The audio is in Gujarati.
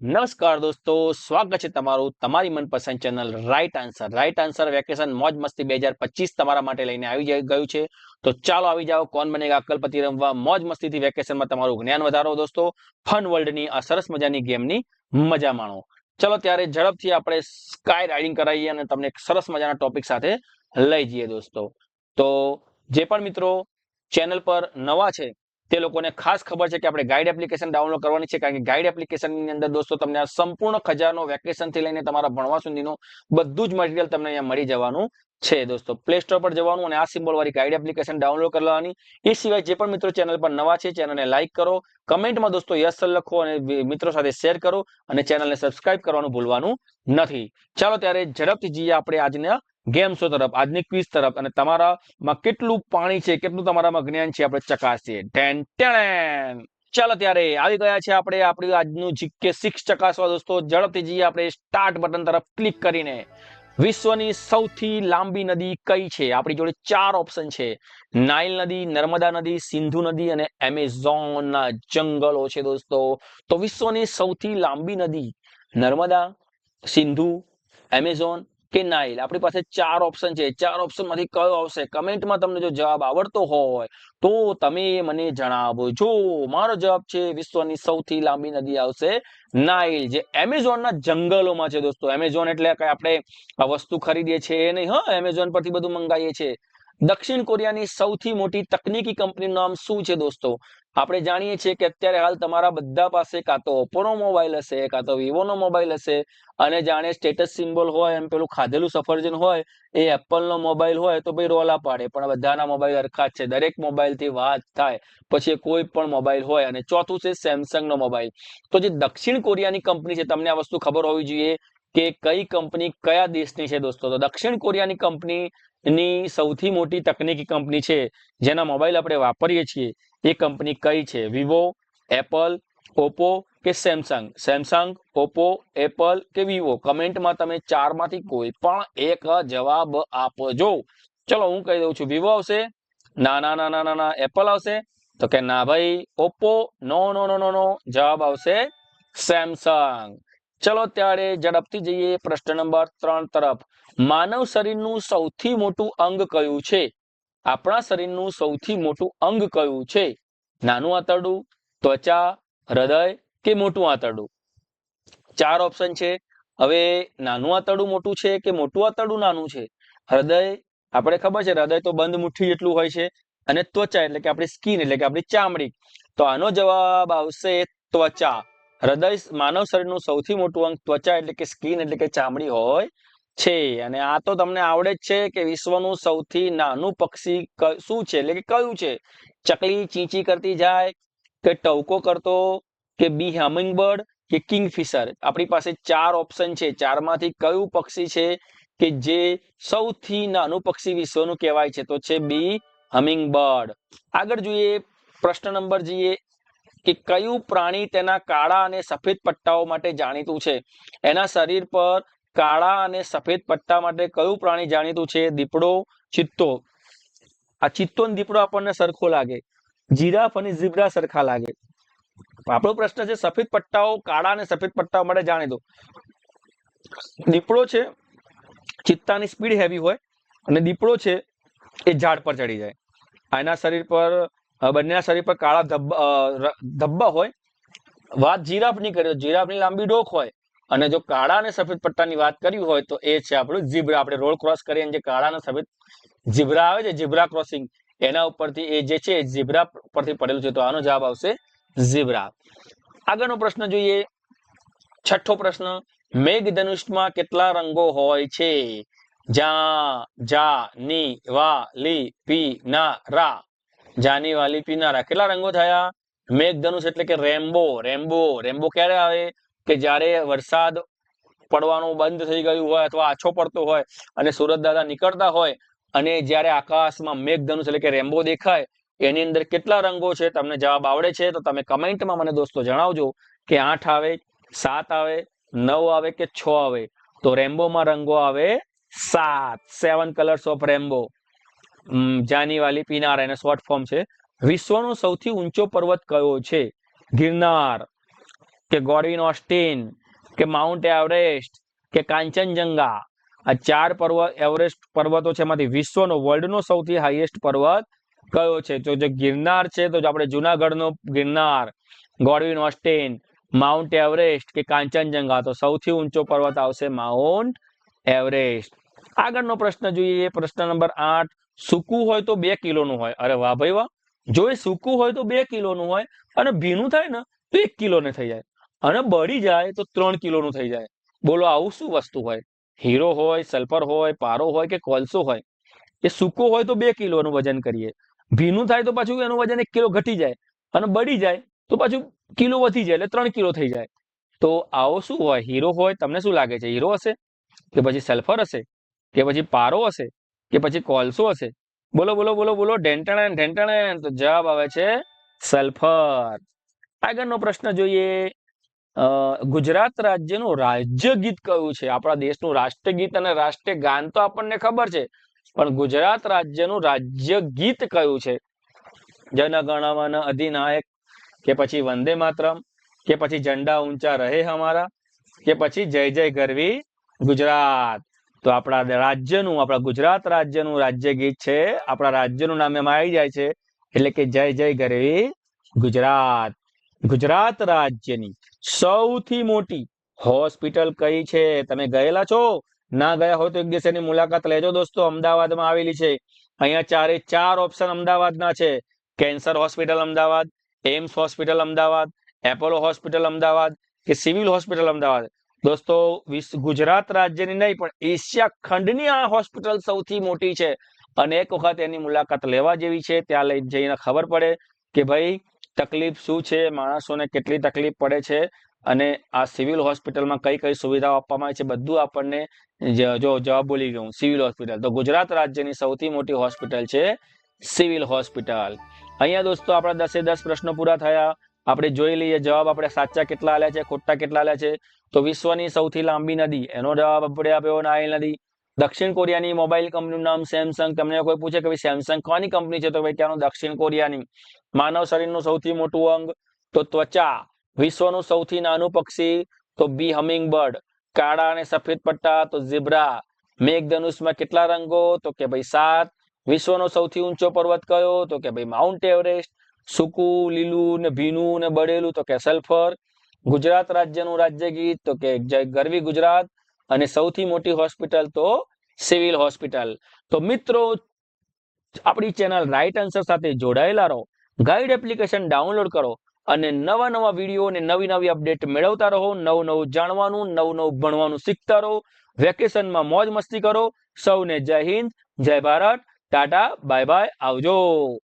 નમસ્કાર દોસ્તો, સ્વાગત છે તમારું તમારી મનપસંદ channel right answer right answer vacation મોજ મસ્તી બે હજાર પચીસ તમારા માટે લઈને આવી ગયું છે. તો ચાલો આવી જાઓ, કોણ બનેગા અકલપતિ રમવા? મોજ મસ્તીથી વેકેશનમાં તમારું જ્ઞાન વધારો દોસ્તો. ફન વર્લ્ડની આ સરસ મજાની ગેમની મજા માણો. ચલો ત્યારે ઝડપથી આપણે સ્કાય રાઇડિંગ કરાવીએ અને તમને સરસ મજાના ટોપિક સાથે લઈ જઈએ દોસ્તો. તો જે પણ મિત્રો ચેનલ પર નવા છે તે લોકોને ખાસ ખબર છે કે આપણે ગાઈડ એપ્લિકેશન ડાઉનલોડ કરવાની છે, કારણ કે ગાઈડ એપ્લિકેશનની અંદર દોસ્તો તમને આ સંપૂર્ણ ખજાનો વેકેશનથી લઈને તમારા ભણવા સુધીનું બધું જ મટીરિયલ તમને અહીંયા મળી જવાનું છે દોસ્તો. પ્લે સ્ટોર પર જવાનું અને આ સિમ્બોલ વાળી ગાઈડ એપ્લિકેશન ડાઉનલોડ કરી લેવાની એ સિવાય જે પણ મિત્રો ચેનલ પર નવા છે ચેનલને લાઈક કરો કમેન્ટમાં દોસ્તો યસ લખો અને મિત્રો સાથે શેર કરો અને ચેનલને સબસ્ક્રાઇબ કરવાનું ભૂલવાનું નથી. ચાલો ત્યારે ઝડપથી જઈએ આપણે આજના ગેમ્સો તરફ, આજની ક્વિઝ તરફ, અને તમારામાં કેટલું પાણી છે, કેટલું તમારામાં જ્ઞાન છે, આપણે ચકાસીએ. ટેન ટેણ ચાલો ત્યારે, આવી ગયા છે આપણે, આપણું આજનું જીકે સિક્સ ચકાસવા દોસ્તો. ઝડપથી જઈએ આપણે સ્ટાર્ટ બટન તરફ ક્લિક કરીને. વિશ્વની સૌથી લાંબી નદી કઈ છે? આપણી જોડે ચાર ઓપ્શન છે. નાઇલ નદી, નર્મદા નદી, સિંધુ નદી અને એમેઝોનના જંગલો છે દોસ્તો. તો વિશ્વની સૌથી લાંબી નદી નર્મદા, સિંધુ, એમેઝોન કે નાઇલ આપણી પાસે ચાર ઓપ્શન છે. ચાર ઓપ્શનમાંથી કયો આવશે? કમેન્ટમાં તમને જો જવાબ આવડતો હોય, તો તમે મને જણાવો મારો જવાબ છે, વિશ્વની સૌથી લાંબી નદી આવશે નાઇલ જે એમેઝોનના જંગલોમાં છે દોસ્તો. એમેઝોન એટલે કે આપણે આ વસ્તુ ખરીદીએ છીએ નહીં, હા? એમેઝોન પરથી બધું મંગાવીએ છીએ. દક્ષિણ કોરિયાની સૌથી મોટી તકનીકી કંપનીનું નામ શું છે દોસ્તો? આપણે જાણીએ છીએ કે અત્યારે હાલ તમારા બધા પાસે કાં તો ઓપ્પોનો મોબાઈલ હશે, કાં તો વિવોનો મોબાઈલ હશે અને જાણે સ્ટેટસ સિમ્બોલ હોય એમ પેલું ખાધેલું સફરજન હોય, એ એપલનો મોબાઈલ હોય તો ભાઈ રોલા પાડે. પણ બધાના મોબાઈલ હરખા છે. દરેક મોબાઈલથી વાત થાય, પછી કોઈ પણ મોબાઈલ હોય અને ચોથું છે સેમસંગનો મોબાઈલ. તો જે દક્ષિણ કોરિયાની કંપની છે, તમને આ વસ્તુ ખબર હોવી જોઈએ કે કઈ કંપની કયા દેશની છે દોસ્તો? તો દક્ષિણ કોરિયાની કંપની ની સૌથી મોટી તકનીકી કંપની છે, જેના મોબાઈલ આપણે વાપરીએ છીએ. એ કંપની કઈ છે? વિવો, એપલ, ઓપ્પો કે સેમસંગ? સેમસંગ, ઓપ્પો, એપલ કે વિવો? કમેન્ટમાં તમે ચારમાંથી કોઈ પણ એક જવાબ આપજો. ચલો, હું કહી દઉં છું, વિવો આવશે ના ના ના ના ના એપલ આવશે, તો કે ના ભાઈ, ઓપ્પો, નો નો નો નો નો, જવાબ આવશે સેમસંગ. ચલો, ત્યારે ઝડપથી જઈએ પ્રશ્ન નંબર ત્રણ તરફ. માનવ શરીરનું સૌથી મોટું અંગ કયું છે? આપણા શરીરનું સૌથી મોટું અંગ કયું છે? નાનું આંતરડું, ત્વચા, હૃદય કે મોટું આંતરડું? ચાર ઓપ્શન છે. હવે નાનું આંતરડું મોટું છે કે મોટું આંતરડું નાનું છે? હૃદય, આપણે ખબર છે હૃદય તો બંધ મુઠ્ઠી જેટલું હોય છે. અને ત્વચા એટલે કે આપણી સ્કીન એટલે કે આપણી ચામડી. તો આનો જવાબ આવશે ત્વચા. હૃદય માનવ શરીરનું સૌથી મોટું અંગ ત્વચા એટલે કે સ્કીન એટલે કે ચામડી હોય છે. અને આ તો તમને આવડે જ છે કે વિશ્વનું સૌથી નાનું પક્ષી શું છે? એટલે કે કયું છે? ચકલી ચીંચી કરતી જાય કે ટવકો કરતો કે બી હમિંગબર્ડ કે કિંગફિશર? આપણી પાસે ચાર ઓપ્શન છે. ચારમાંથી કયું પક્ષી છે કે જે સૌથી નાનું પક્ષી વિશ્વનું કહેવાય છે? તો છે બી હમિંગ બર્ડ આગળ જોઈએ, પ્રશ્ન નંબર જોઈએ કે કયું પ્રાણી તેના કાળા અને સફેદ પટ્ટાઓ માટે જાણીતું છે? એના શરીર પર કાળા અને સફેદ પટ્ટા માટે કયું પ્રાણી જાણીતું છે? દીપડો, ચિત્તો. આ ચિત્તો અને દીપડો આપણને સરખો લાગે. જીરાફ અને ઝીબ્રા સરખા લાગે. આપણો પ્રશ્ન છે સફેદ પટ્ટાઓ કાળા અને સફેદ પટ્ટાઓ માટે જાણીતું. દીપડો છે, ચિત્તાની સ્પીડ હેવી હોય અને દીપડો છે, એ ઝાડ પર ચડી જાય. આના શરીર પર બંનેના શરીર પર કાળા ધબ્બા ધબ્બા હોય. વાત જીરાફની કરી કર્યો જીરાફની લાંબી ડોક હોય. અને જો કાળા અને સફેદ પટ્ટાની વાત કરવી હોય તો એ છે આપણું ઝીબ્રા. આપણે રોડ ક્રોસ કરીએ જે કાળા અને સફેદ ઝીબ્રા આવે છે, ઝીબ્રા ક્રોસિંગ, એના ઉપરથી એ જે છે ઝીબ્રા પરથી પડેલું છે. તો આનો જવાબ આવશે ઝીબ્રા. આગળનો પ્રશ્ન જોઈએ. છઠ્ઠો પ્રશ્ન મેઘધનુષમાં કેટલા રંગો હોય છે? જા જા, ની, વા, લી, પી, ના, રા. જાની વાલી પીનારા કેટલા રંગો થયા? મેઘધનુષ એટલે કે રેમ્બો. રેમ્બો રેમ્બો ક્યારે આવે? કે જ્યારે વરસાદ પડવાનું બંધ થઈ ગયું હોય અથવા આછો પડતો હોય અને સુરત દાદા નીકળતા હોય અને જ્યારે આકાશમાં મેઘધનુષ એટલે કે રેમ્બો દેખાય, એની અંદર કેટલા રંગો છે તમને જવાબ આવડે છે તો તમે કમેન્ટમાં મને દોસ્તો જણાવજો કે આઠ આવે, સાત આવે, નવ આવે કે છ આવે. તો રેમ્બોમાં રંગો આવે સાત. સેવન કલર્સ ઓફ રેમ્બો જાની વાલી પીનાર એને શોર્ટ ફોર્મ છે. વિશ્વનો સૌથી ઊંચો પર્વત કયો છે? ગિરનાર. કે ગોડવિન ઓસ્ટિન કે માઉન્ટ એવરેસ્ટ, કે કાંચનજંગા. આ ચાર પર્વત એવરેસ્ટ પર્વતો છે એમાંથી વિશ્વનો વર્લ્ડનો સૌથી હાઈએસ્ટ પર્વત કયો છે? તો જે ગિરનાર છે, તો આપણે જુનાગઢનો Girnar Godwin Austen Mount Everest કે કાંચનજંગા. તો સૌથી ઊંચો પર્વત આવશે માઉન્ટ એવરેસ્ટ. આગળનો પ્રશ્ન જોઈએ, પ્રશ્ન નંબર આઠ, સૂકું હોય તો બે કિલોનું હોય. અરે વાહ ભાઈ વાહ. જો એ સૂકું હોય તો બે કિલોનું હોય અને ભીનું થાય ને, તો એક કિલોને થઈ જાય. અને બળી જાય તો ત્રણ કિલોનું થઈ જાય. બોલો, આવું શું વસ્તુ હોય? હીરો હોય, સલ્ફર હોય, પારો હોય કે કોલસો હોય? એ સૂકો હોય તો બે કિલોનું વજન કરીએ. ભીનું થાય તો પાછું એનું વજન એક કિલો ઘટી જાય. અને બળી જાય તો પાછું કિલો વધી જાય એટલે ત્રણ કિલો થઈ જાય. તો આવો શું હોય? હીરો હોય, તમને શું લાગે છે? હીરો હશે? કે પછી સલ્ફર હશે? કે પછી પારો હશે? કે પછી કોલસો હશે? બોલો બોલો બોલો બોલો ઢેંટણ ઢેંટણ તો જવાબ આવે છે સલ્ફર. આગળનો પ્રશ્ન જોઈએ. ગુજરાત રાજ્યનું રાજ્ય ગીત કયું છે? આપણા દેશનું રાષ્ટ્રીય ગીત અને રાષ્ટ્રીય ગાન તો આપણને ખબર છે, પણ ગુજરાત રાજ્યનું રાજ્ય ગીત કયું છે? જન અધિનાયક, કે પછી વંદે માતરમ, કે પછી ઝંડા ઊંચા રહે અમારા કે પછી જય જય ગરવી ગુજરાત? તો આપણા રાજ્યનું, આપણા ગુજરાત રાજ્યનું રાજ્ય ગીત છે, આપણા રાજ્યનું નામ એમાં આવી જાય છે, એટલે કે જય જય ગરવી ગુજરાત. ગુજરાત રાજ્યની સૌથી મોટી હોસ્પિટલ કઈ છે? તમે ગયેલા છો? ના ગયા હોય તો એક દિવસ મુલાકાત લેજો દોસ્તો, અમદાવાદમાં આવેલી છે. અહીંયા ચારે ચાર ઓપ્શન અમદાવાદના છે. Cancer hospital Ahmedabad AIIMS hospital Ahmedabad, Apollo hospital Ahmedabad કે સિવિલ હોસ્પિટલ અમદાવાદ? દોસ્તો ગુજરાત રાજ્યની નહીં, પણ એશિયા ખંડની આ હોસ્પિટલ સૌથી મોટી છે. અને એક વખત એની મુલાકાત લેવા જેવી છે. ત્યાં લઈ જઈને ખબર પડે કે ભાઈ તકલીફ શું છે? માણસોને કેટલી તકલીફ પડે છે? અને આ સિવિલ હોસ્પિટલમાં કઈ કઈ સુવિધાઓ આપવામાં આવે છે? બધું આપણને જો જવાબ બોલી ગયું સિવિલ હોસ્પિટલ. તો ગુજરાત રાજ્યની સૌથી મોટી હોસ્પિટલ છે સિવિલ હોસ્પિટલ. અહીંયા દોસ્તો આપણા દસે દસ પ્રશ્નો પૂરા થયા. આપણે જોઈ લઈએ, જવાબ આપણે સાચા કેટલા આલ્યા છે, ખોટા કેટલા આલ્યા છે? તો વિશ્વની સૌથી લાંબી નદી, એનો જવાબ આપણે આપ્યો નાઇલ નદી. દક્ષિણ કોરિયાની મોબાઈલ કંપનીનું નામ સેમસંગ. તમને કોઈ પૂછે કે ભાઈ સેમસંગ કોની કંપની છે? તો ભાઈ ત્યાંનું દક્ષિણ કોરિયાની. માનવ શરીરનું સૌથી મોટું અંગ તો ત્વચા. વિશ્વનું સૌથી નાનું પક્ષી તો બી હમિંગ બર્ડ કાળા અને સફેદ પટ્ટા તો ઝીબ્રા. મેઘધનુષમાં કેટલા રંગો? તો કે ભાઈ સાત. વિશ્વનો સૌથી ઊંચો પર્વત કયો? તો કે ભાઈ માઉન્ટ એવરેસ્ટ, સૂકું, લીલું ને ભીનું ને બળેલું તો કે સલ્ફર. ગુજરાત રાજ્યનું રાજ્ય ગીત તો કે જય ગરવી ગુજરાત. અને સૌથી મોટી હોસ્પિટલ તો સિવિલ હોસ્પિટલ. તો મિત્રો, આપણી ચેનલ રાઈટ આન્સર સાથે જોડાયેલા રહો, ગાઈડ એપ્લિકેશન ડાઉનલોડ કરો અને નવા નવા વીડિયો અને નવી નવી અપડેટ મેળવતા રહો, નવું નવું જાણવાનું, નવું નવું ભણવાનું શીખતા રહો, વેકેશનમાં મોજ મસ્તી કરો. સૌને જય હિન્દ, જય ભારત, ટાટા, બાય બાય, આવજો.